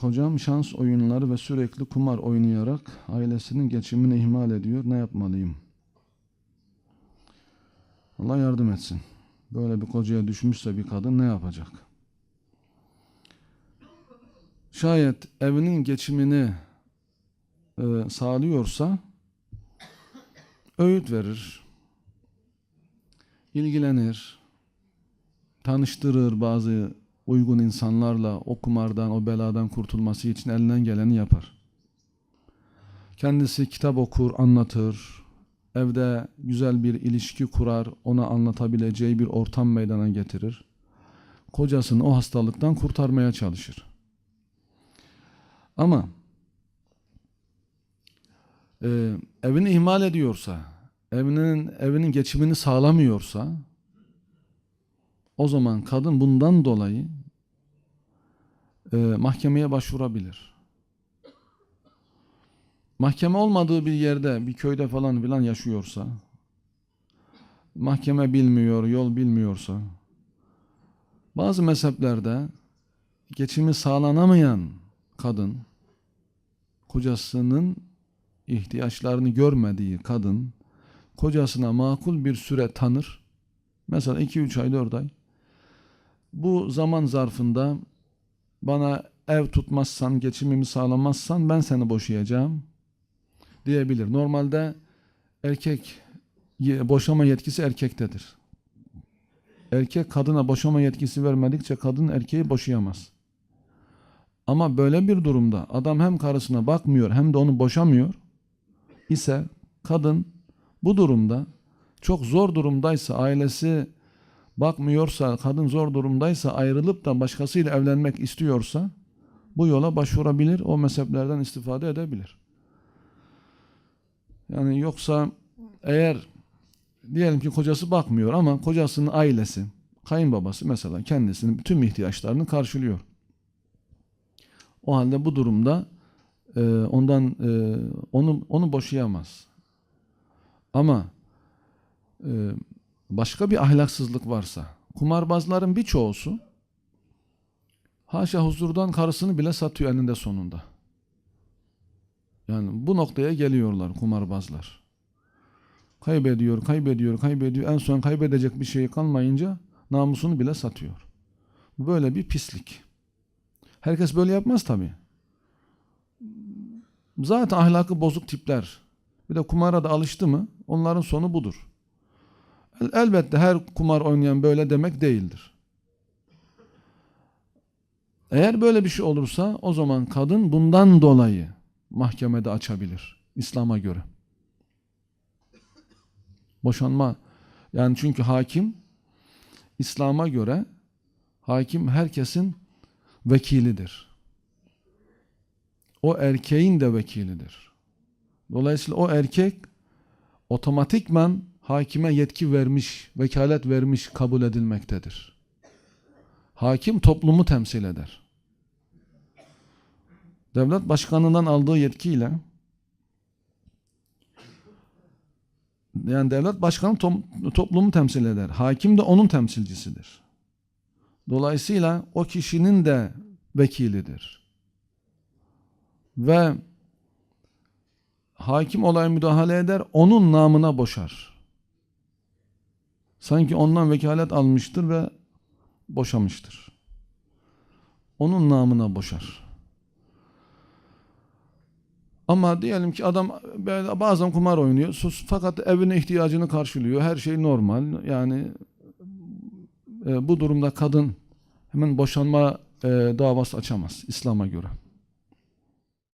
Kocam şans oyunları ve sürekli kumar oynayarak ailesinin geçimini ihmal ediyor. Ne yapmalıyım? Allah yardım etsin. Böyle bir kocaya düşmüşse bir kadın ne yapacak? Şayet evinin geçimini e, sağlıyorsa öğüt verir, ilgilenir, tanıştırır bazı uygun insanlarla o kumardan, o beladan kurtulması için elinden geleni yapar. Kendisi kitap okur, anlatır, evde güzel bir ilişki kurar, ona anlatabileceği bir ortam meydana getirir. Kocasını o hastalıktan kurtarmaya çalışır. Ama e, evini ihmal ediyorsa, evinin evinin geçimini sağlamıyorsa, o zaman kadın bundan dolayı e, mahkemeye başvurabilir. Mahkeme olmadığı bir yerde, bir köyde falan filan yaşıyorsa, mahkeme bilmiyor, yol bilmiyorsa, bazı mezheplerde geçimi sağlanamayan kadın, kocasının ihtiyaçlarını görmediği kadın, kocasına makul bir süre tanır. Mesela 2-3 ay, 4 ay. Bu zaman zarfında bana ev tutmazsan, geçimimi sağlamazsan ben seni boşayacağım diyebilir. Normalde erkek boşama yetkisi erkektedir. Erkek kadına boşama yetkisi vermedikçe kadın erkeği boşayamaz. Ama böyle bir durumda adam hem karısına bakmıyor hem de onu boşamıyor ise kadın bu durumda çok zor durumdaysa ailesi bakmıyorsa kadın zor durumdaysa ayrılıp da başkasıyla evlenmek istiyorsa bu yola başvurabilir o mezheplerden istifade edebilir. Yani yoksa eğer diyelim ki kocası bakmıyor ama kocasının ailesi kayınbabası mesela kendisinin tüm ihtiyaçlarını karşılıyor. O halde bu durumda e, ondan e, onu onu boşayamaz. Ama e, başka bir ahlaksızlık varsa, kumarbazların birçoğusu haşa huzurdan karısını bile satıyor eninde sonunda. Yani bu noktaya geliyorlar kumarbazlar. Kaybediyor, kaybediyor, kaybediyor. En son kaybedecek bir şey kalmayınca namusunu bile satıyor. Böyle bir pislik. Herkes böyle yapmaz tabii. Zaten ahlakı bozuk tipler. Bir de kumara da alıştı mı onların sonu budur. El- Elbette her kumar oynayan böyle demek değildir. Eğer böyle bir şey olursa o zaman kadın bundan dolayı mahkemede açabilir İslam'a göre. Boşanma yani çünkü hakim İslam'a göre hakim herkesin vekilidir. O erkeğin de vekilidir. Dolayısıyla o erkek otomatikman hakime yetki vermiş, vekalet vermiş kabul edilmektedir. Hakim toplumu temsil eder. Devlet başkanından aldığı yetkiyle yani devlet başkanı to- toplumu temsil eder. Hakim de onun temsilcisidir. Dolayısıyla o kişinin de vekilidir. Ve hakim olaya müdahale eder, onun namına boşar. Sanki ondan vekalet almıştır ve boşamıştır. Onun namına boşar. Ama diyelim ki adam bazen kumar oynuyor sus, fakat evine ihtiyacını karşılıyor. Her şey normal. Yani e, bu durumda kadın hemen boşanma e, davası açamaz İslam'a göre.